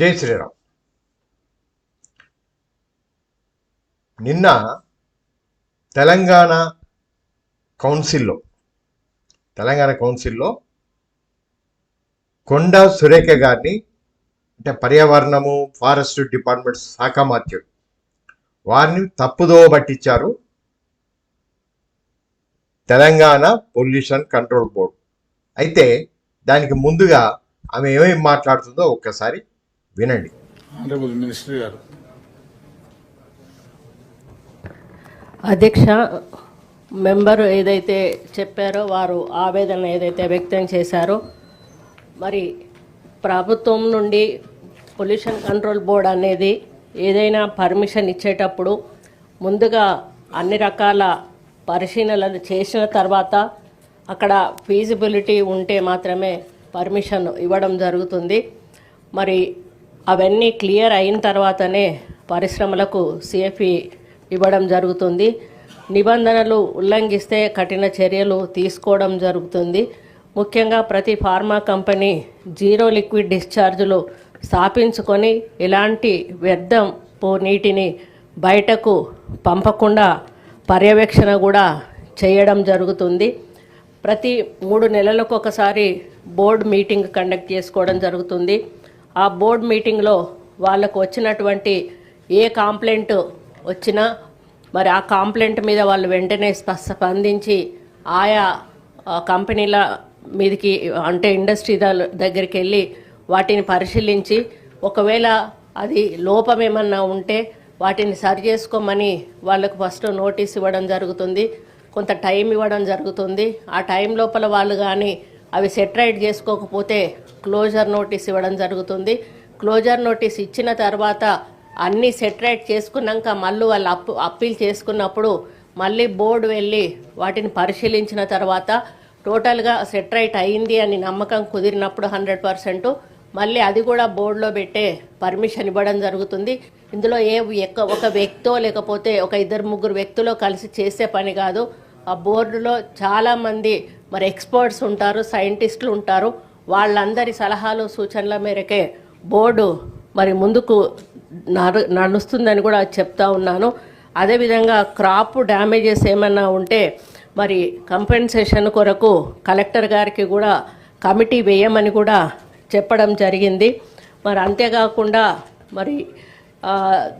జై శ్రీరామ్. నిన్న తెలంగాణ కౌన్సిల్లో తెలంగాణ కౌన్సిల్లో కొండ సురేఖ గారిని అంటే పర్యావరణము ఫారెస్ట్ డిపార్ట్మెంట్ శాఖ మాత్యుడు వారిని తప్పుదో పట్టించారు తెలంగాణ పొల్యూషన్ కంట్రోల్ బోర్డు. అయితే దానికి ముందుగా ఆమె ఏమేమి మాట్లాడుతుందో ఒక్కసారి వినండి. ఆనరబుల్ మినిస్టర్ గారు. అధ్యక్ష మెంబర్ ఏదైతే చెప్పారో వారు ఆవేదన ఏదైతే వ్యక్తం చేశారో మరి ప్రభుత్వం నుండి పొల్యూషన్ కంట్రోల్ బోర్డ్ అనేది ఏదైనా పర్మిషన్ ఇచ్చేటప్పుడు ముందుగా అన్ని రకాల పరిశీలనలు చేసిన తర్వాత అక్కడ ఫీజిబిలిటీ ఉంటే మాత్రమే పర్మిషన్ ఇవ్వడం జరుగుతుంది. మరి అవన్నీ క్లియర్ అయిన తర్వాతనే పరిశ్రమలకు సిఎఫ్ఈ ఇవ్వడం జరుగుతుంది. నిబంధనలు ఉల్లంఘిస్తే కఠిన చర్యలు తీసుకోవడం జరుగుతుంది. ముఖ్యంగా ప్రతి ఫార్మా కంపెనీ జీరో లిక్విడ్ డిశ్చార్జులు స్థాపించుకొని ఎలాంటి వ్యర్థం పో నీటిని బయటకు పంపకుండా పర్యవేక్షణ కూడా చేయడం జరుగుతుంది. ప్రతి మూడు నెలలకు ఒకసారి బోర్డ్ మీటింగ్ కండక్ట్ చేసుకోవడం జరుగుతుంది. ఆ బోర్డ్ మీటింగ్లో వాళ్ళకు వచ్చినటువంటి ఏ కాంప్లైంట్ వచ్చినా మరి ఆ కాంప్లైంట్ మీద వాళ్ళు వెంటనే స్పందించి ఆయా కంపెనీల మీదకి అంటే ఇండస్ట్రీ దగ్గరికి వెళ్ళి వాటిని పరిశీలించి ఒకవేళ అది లోపం ఏమన్నా ఉంటే వాటిని సరి చేసుకోమని వాళ్ళకు ఫస్ట్ నోటీస్ ఇవ్వడం జరుగుతుంది. కొంత టైం ఇవ్వడం జరుగుతుంది. ఆ టైం లోపల వాళ్ళు కానీ అవి సెటరైట్ చేసుకోకపోతే క్లోజర్ నోటీస్ ఇవ్వడం జరుగుతుంది. క్లోజర్ నోటీస్ ఇచ్చిన తర్వాత అన్నీ సెటరేట్ చేసుకున్నాక మళ్ళీ వాళ్ళు అప్పు అప్పీల్ చేసుకున్నప్పుడు మళ్ళీ బోర్డు వెళ్ళి వాటిని పరిశీలించిన తర్వాత టోటల్గా సెటరేట్ అయింది అని నమ్మకం కుదిరినప్పుడు హండ్రెడ్ పర్సెంట్. మళ్ళీ అది కూడా బోర్డులో పెట్టే పర్మిషన్ ఇవ్వడం జరుగుతుంది. ఇందులో ఏ ఒక వ్యక్తో లేకపోతే ఒక ఇద్దరు ముగ్గురు వ్యక్తులు కలిసి చేసే పని కాదు. ఆ బోర్డులో చాలామంది మరి ఎక్స్పర్ట్స్ ఉంటారు సైంటిస్టులు ఉంటారు. వాళ్ళందరి సలహాలు సూచనల మేరకే బోర్డు మరి ముందుకు నడుస్తుందని కూడా చెప్తా ఉన్నాను. అదేవిధంగా క్రాప్ డ్యామేజెస్ ఏమన్నా ఉంటే మరి కంపెన్సేషన్ కొరకు కలెక్టర్ గారికి కూడా కమిటీ వేయమని కూడా చెప్పడం జరిగింది. మరి అంతేకాకుండా మరి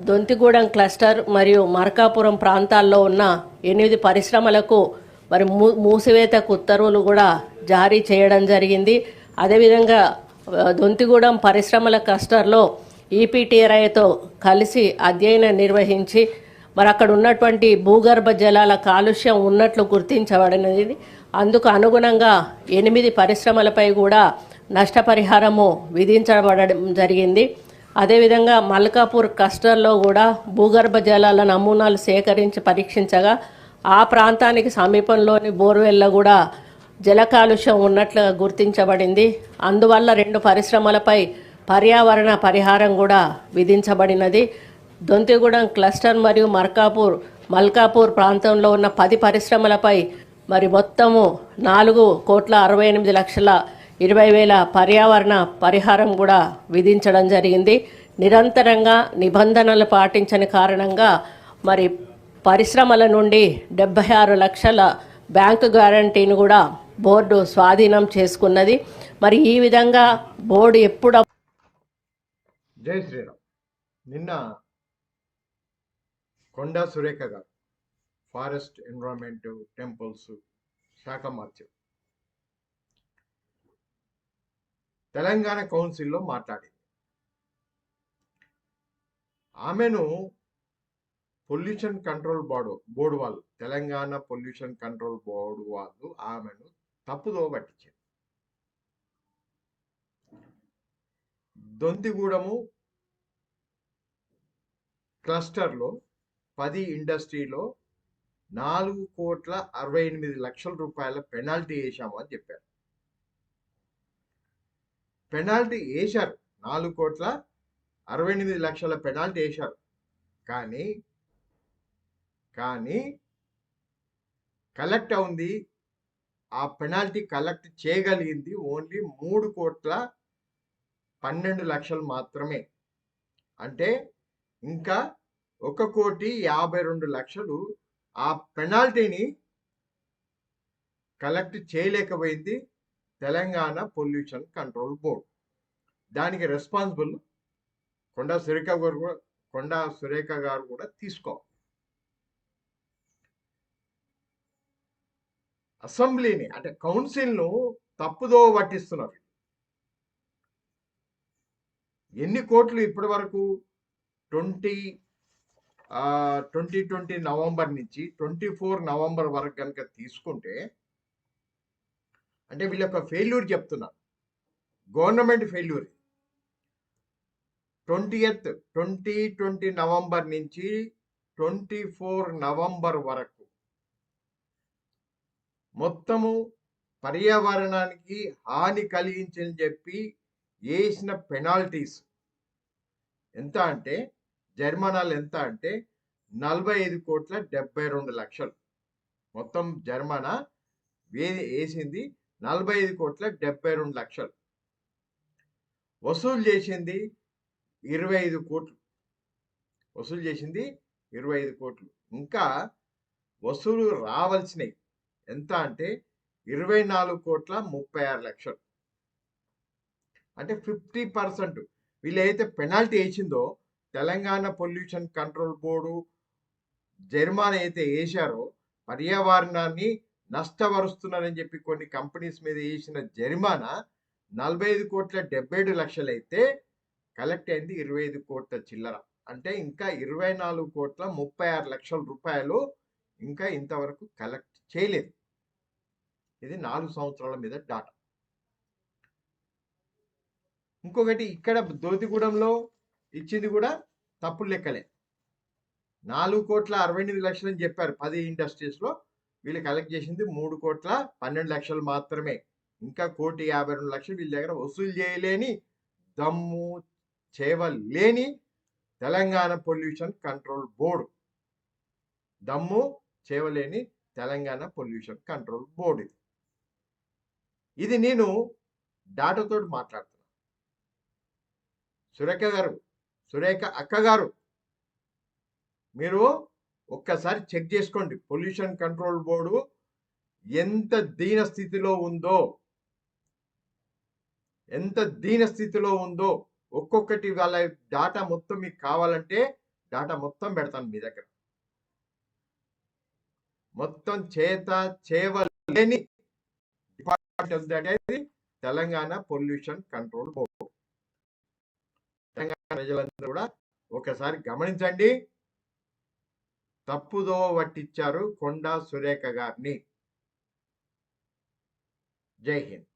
దొంతిగూడెం క్లస్టర్ మరియు మార్కాపురం ప్రాంతాల్లో ఉన్న ఎనిమిది పరిశ్రమలకు మరి మూ మూసివేతకు ఉత్తర్వులు కూడా జారీ చేయడం జరిగింది. అదేవిధంగా దొంతిగూడెం పరిశ్రమల క్లస్టర్లో ఈపీటీఆర్ఐతో కలిసి అధ్యయనం నిర్వహించి మరి అక్కడ ఉన్నటువంటి భూగర్భ జలాల కాలుష్యం ఉన్నట్లు గుర్తించబడినది. అందుకు అనుగుణంగా ఎనిమిది పరిశ్రమలపై కూడా నష్టపరిహారము విధించబడడం జరిగింది. అదేవిధంగా మల్కాపూర్ క్లస్టర్లో కూడా భూగర్భ జలాల నమూనాలు సేకరించి పరీక్షించగా ఆ ప్రాంతానికి సమీపంలోని బోర్వెల్లో కూడా జల కాలుష్యం ఉన్నట్లుగా గుర్తించబడింది. అందువల్ల రెండు పరిశ్రమలపై పర్యావరణ పరిహారం కూడా విధించబడినది. దొంతిగూడెం క్లస్టర్ మరియు మర్కాపూర్ మల్కాపూర్ ప్రాంతంలో ఉన్న పది పరిశ్రమలపై మరి మొత్తము నాలుగు కోట్ల అరవై ఎనిమిది లక్షల ఇరవై వేల పర్యావరణ పరిహారం కూడా విధించడం జరిగింది. నిరంతరంగా నిబంధనలు పాటించని కారణంగా మరి పరిశ్రమల నుండి డెబ్బై ఆరు లక్షల బ్యాంకు గ్యారంటీని కూడా బోర్డు స్వాధీనం చేసుకున్నది. మరి ఈ విధంగా బోర్డు ఎప్పుడు జై శ్రీరామ్. నిన్న కొండా సురేఖ గారు ఫారెస్ట్ ఎన్విరాన్మెంట్ టెంపుల్స్ శాఖ మాత్యం తెలంగాణ కౌన్సిల్లో మాట్లాడింది. ఆమెను పొల్యూషన్ కంట్రోల్ బోర్డు బోర్డు వాళ్ళు తెలంగాణ పొల్యూషన్ కంట్రోల్ బోర్డు వాళ్ళు ఆమెను తప్పుదో పట్టించాడు. దొంతిగూడము క్లస్టర్లో పది ఇండస్ట్రీలో నాలుగు కోట్ల అరవై ఎనిమిది లక్షల రూపాయల పెనాల్టీ వేశాము అని చెప్పారు. పెనాల్టీ వేశారు నాలుగు కోట్ల అరవై ఎనిమిది లక్షల పెనాల్టీ వేశారు కానీ కానీ కలెక్ట్ అవుంది ఆ పెనాల్టీ కలెక్ట్ చేయగలిగింది ఓన్లీ మూడు కోట్ల పన్నెండు లక్షలు మాత్రమే. అంటే ఇంకా ఒక కోటి యాభై రెండు లక్షలు ఆ పెనాల్టీని కలెక్ట్ చేయలేకపోయింది తెలంగాణ పొల్యూషన్ కంట్రోల్ బోర్డ్. దానికి రెస్పాన్సిబుల్ కొండా సురేఖ గారు కూడా కొండా సురేఖ గారు కూడా తీసుకోవాలి. అసెంబ్లీని అంటే కౌన్సిల్ను తప్పుదో పట్టిస్తున్నారు. ఎన్ని కోట్లు ఇప్పటి వరకు? ట్వంటీ ట్వంటీ ట్వంటీ నవంబర్ నుంచి ట్వంటీ ఫోర్ నవంబర్ వరకు కనుక తీసుకుంటే అంటే వీళ్ళ యొక్క ఫెయిల్యూర్ చెప్తున్నారు government failure. Twenty eighth twenty twenty November నుంచి ట్వంటీ ఫోర్ నవంబర్ వరకు మొత్తము పర్యావరణానికి హాని కలిగించని చెప్పి వేసిన పెనాల్టీస్. ఎంత అంటే జరిమానాలు ఎంత అంటే నలభై ఐదు కోట్ల డెబ్బై రెండు లక్షలు. మొత్తం జరిమానా వే వేసింది నలభై ఐదు కోట్ల డెబ్బై రెండు లక్షలు. వసూలు చేసింది ఇరవై ఐదు కోట్లు. వసూలు చేసింది ఇరవై ఐదు కోట్లు. ఇంకా వసూలు రావాల్సినవి ఎంత అంటే ఇరవై నాలుగు కోట్ల ముప్పై ఆరు లక్షలు. అంటే ఫిఫ్టీ పర్సెంట్. వీళ్ళు పెనాల్టీ వేసిందో తెలంగాణ పొల్యూషన్ కంట్రోల్ బోర్డు జరిమానా అయితే వేశారో పర్యావరణాన్ని నష్టపరుస్తున్నారని చెప్పి కొన్ని కంపెనీస్ మీద వేసిన జరిమానా నలభై ఐదు కోట్ల డెబ్బై ఏడు లక్షలు అయితే కలెక్ట్ అయింది ఇరవై ఐదు కోట్ల చిల్లర. అంటే ఇంకా ఇరవై నాలుగు కోట్ల ముప్పై ఆరు లక్షల రూపాయలు ఇంకా ఇంతవరకు కలెక్ట్ చేయలేదు. ఇది నాలుగు సంవత్సరాల మీద డాటా ఇంకొకటి ఇక్కడ దోతిగూడెంలో ఇచ్చింది కూడా తప్పుడు లెక్కలే. నాలుగు కోట్ల అరవై ఎనిమిది లక్షలు అని చెప్పారు పది ఇండస్ట్రీస్లో వీళ్ళు కలెక్ట్ చేసింది మూడు కోట్ల పన్నెండు లక్షలు మాత్రమే. ఇంకా కోటి యాభై రెండు లక్షలు వీళ్ళ దగ్గర వసూలు చేయలేని దమ్ము చేయలేని తెలంగాణ పొల్యూషన్ కంట్రోల్ బోర్డు దమ్ము చేయవలేని తెలంగాణ పొల్యూషన్ కంట్రోల్ బోర్డు ఇది నేను డాటాతో మాట్లాడుతున్నా. సురేఖ గారు సురేఖ అక్క గారు మీరు ఒక్కసారి చెక్ చేసుకోండి. పొల్యూషన్ కంట్రోల్ బోర్డు ఎంత దీన స్థితిలో ఉందో ఎంత దీన స్థితిలో ఉందో ఒక్కొక్కటి వాళ్ళ డాటా మొత్తం మీకు కావాలంటే డాటా మొత్తం పెడతాను మీ దగ్గర. మొత్తం చేత Telangana pollution control board Telangana ప్రజలందరూ కూడా ఒకసారి గమనించండి. తప్పుదో వట్టిచ్చారు కొండా సురేఖ గారిని. జై హింద్.